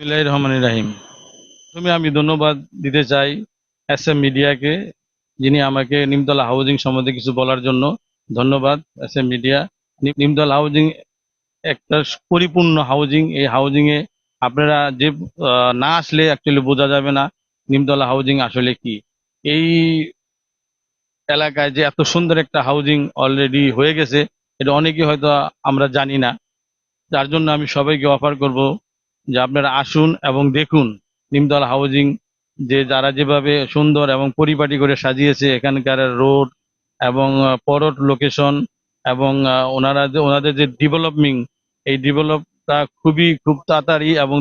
বিসমিল্লাহির রহমানির রাহিম। প্রথমে আমি ধন্যবাদ দিতে চাই এস এম মিডিয়াকে, যিনি আমাকে নিমতলা হাউজিং সম্বন্ধে কিছু বলার জন্য। ধন্যবাদ S M media Nimtala housing একটা পরিপূর্ণ হাউজিং। এই হাউজিং এ আপনারা যে না আসলে অ্যাকচুয়ালি বোঝা যাবে না নিমতলা হাউজিং আসলে কি। এই এলাকায় যে এত সুন্দর একটা হাউজিং অলরেডি হয়ে গেছে, এটা অনেকেই হয়তো আমরা জানি না। যার জন্য আমি সবাইকে অফার করব। যে আপনারা আসুন এবং দেখুন নিমতলা হাউজিং যে যারা যেভাবে সুন্দর এবং পরিপাটি করে সাজিয়েছে, এখানকার রোড এবং পরট লোকেশন এবং ওনারা যে, ওনাদের যে ডেভেলপমিং এই ডেভেলপটা খুবই খুব তাড়াতাড়ি এবং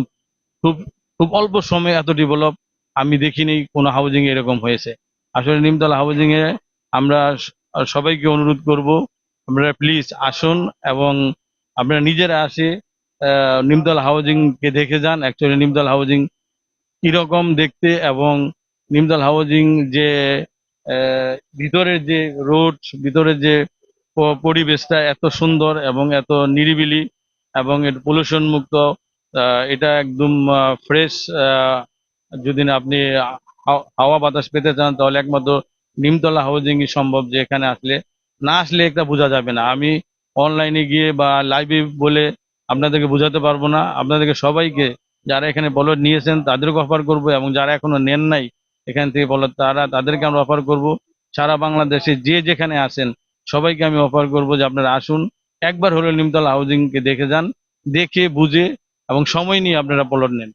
খুব খুব অল্প সময়ে এত ডেভেলপ আমি দেখিনি কোনো হাউজিং এরকম হয়েছে। আসলে নিমতলা হাউজিং এ আমরা সবাইকে অনুরোধ করব, আপনারা প্লিজ আসুন এবং আপনারা নিজেরা আসে নিমতলা হাউজিং কে দেখে যান। অ্যাকচুয়ালি নিমতলা হাউজিং কীরকম দেখতে এবং নিমতলা হাউজিং যে ভিতরের যে রোড, ভিতরের যে পরিবেশটা এত সুন্দর এবং এত নিরিবিলি এবং এটা পলিউশন মুক্ত এটা একদম ফ্রেশ যদি না আপনি হাও- হাওয়া বাতাস পেতে চান তাহলে একমাত্র নিমতলা হাউজিং সম্ভব যে এখানে আসলে। না আসলে একটা বোঝা যাবে না। আমি অনলাইনে গিয়ে বা লাইভে বলে আপনাদেরকে বোঝাতে পারব না। আপনাদেরকে সবাইকে যারা এখানে বলদ নিয়েছেন তাদেরকে অফার করব এবং যারা এখনও নেন নাই এখান থেকে বলদ তারা তাদেরকে আমরা অফার করব। সারা বাংলাদেশে যে যেখানে আছেন সবাইকে আমি অফার করব যে আপনারা আসুন। একবার হলো নিমতলা হাউজিং কে দেখে যান দেখে বুঝে এবং সময় নিয়ে আপনারা পলট নেন।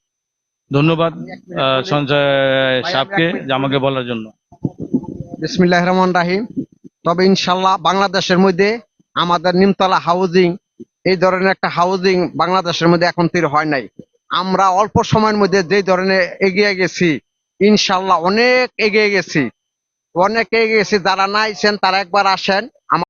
ধন্যবাদ আহ, সঞ্জয় সাহকে যে আমাকে বলার জন্য। বিসমিল্লাহ রহমান রাহিম। তবে ইনশাল্লাহ বাংলাদেশের মধ্যে আমাদের নিমতলা হাউজিং এই ধরনের একটা হাউজিং বাংলাদেশের মধ্যে এখন তৈরি হয় নাই। আমরা অল্প সময়ের মধ্যে যে ধরনের এগিয়ে গেছি, ইনশাল্লাহ অনেক এগিয়ে গেছি। অনেক এগিয়ে গেছি, যারা না আইছেন তারা একবার আসেন।